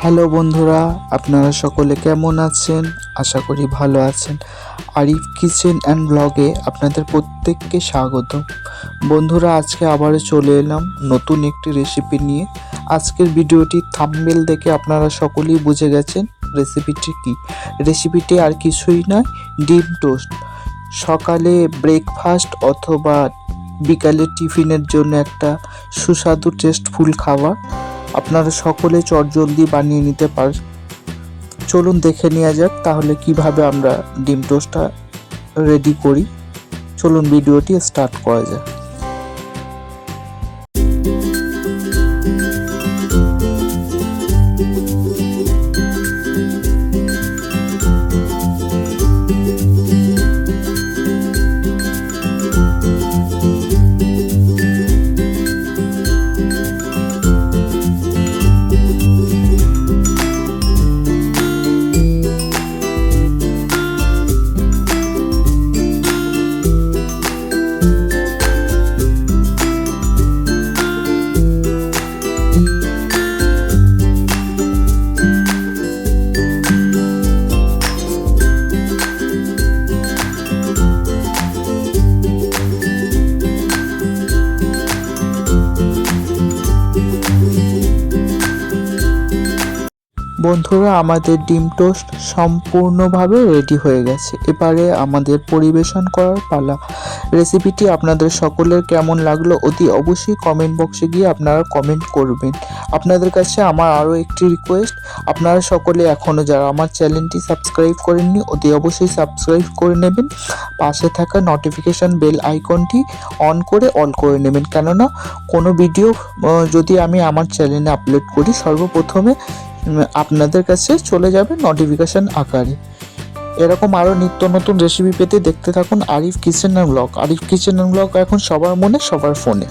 Hello বন্ধুরা, আপনারা সকলে কেমন আছেন? আশা করি ভালো আছেন। আরিফ কিচেন অ্যান্ড ব্লগে আপনাদের প্রত্যেককে স্বাগত। বন্ধুরা, আজকে আবারও চলে এলাম নতুন একটি রেসিপি নিয়ে। আজকের ভিডিওটি থাম্বেল দেখে আপনারা সকলেই বুঝে গেছেন রেসিপিটি কি। রেসিপিটি আর কিছুই নয়, ডিম টোস্ট। সকালে ব্রেকফাস্ট অথবা বিকালে টিফিনের জন্য একটা সুস্বাদু টেস্টফুল খাবার। আপনারা সকলে চটজলদি বানিয়ে নিতে পার চলুন দেখে নেওয়া যাক তাহলে কীভাবে আমরা ডিম টোস্টটা রেডি করি। চলুন ভিডিওটি স্টার্ট করা যাক। বন্ধুরা, আমাদের ডিম টোস্ট সম্পূর্ণভাবে রেডি হয়ে গেছে। এবারে আমাদের পরিবেশন করার পালা। রেসিপিটি আপনাদের সকলের কেমন লাগল অতি অবশ্যই কমেন্ট বক্সে গিয়ে আপনারা কমেন্ট করবেন। আপনাদের কাছে আমার আরও একটি রিকোয়েস্ট আপনারা সকলে এখনও যারা আমার চ্যানেলটি সাবস্ক্রাইব করেননি, অতি অবশ্যই সাবস্ক্রাইব করে নেবেন। পাশে থাকা নোটিফিকেশান বেল আইকনটি অন করে অল করে নেবেন। কেননা, কোনো ভিডিও যদি আমি আমার চ্যানেলে আপলোড করি, সর্বপ্রথমে আপনাদের কাছে চলে যাবে নোটিফিকেশান আকারে। এরকম আরও নিত্য নতুন রেসিপি পেতে দেখতে থাকুন Arif kitchen and blog. Arif kitchen and blog এখন সবার মনে, সবার ফোনে।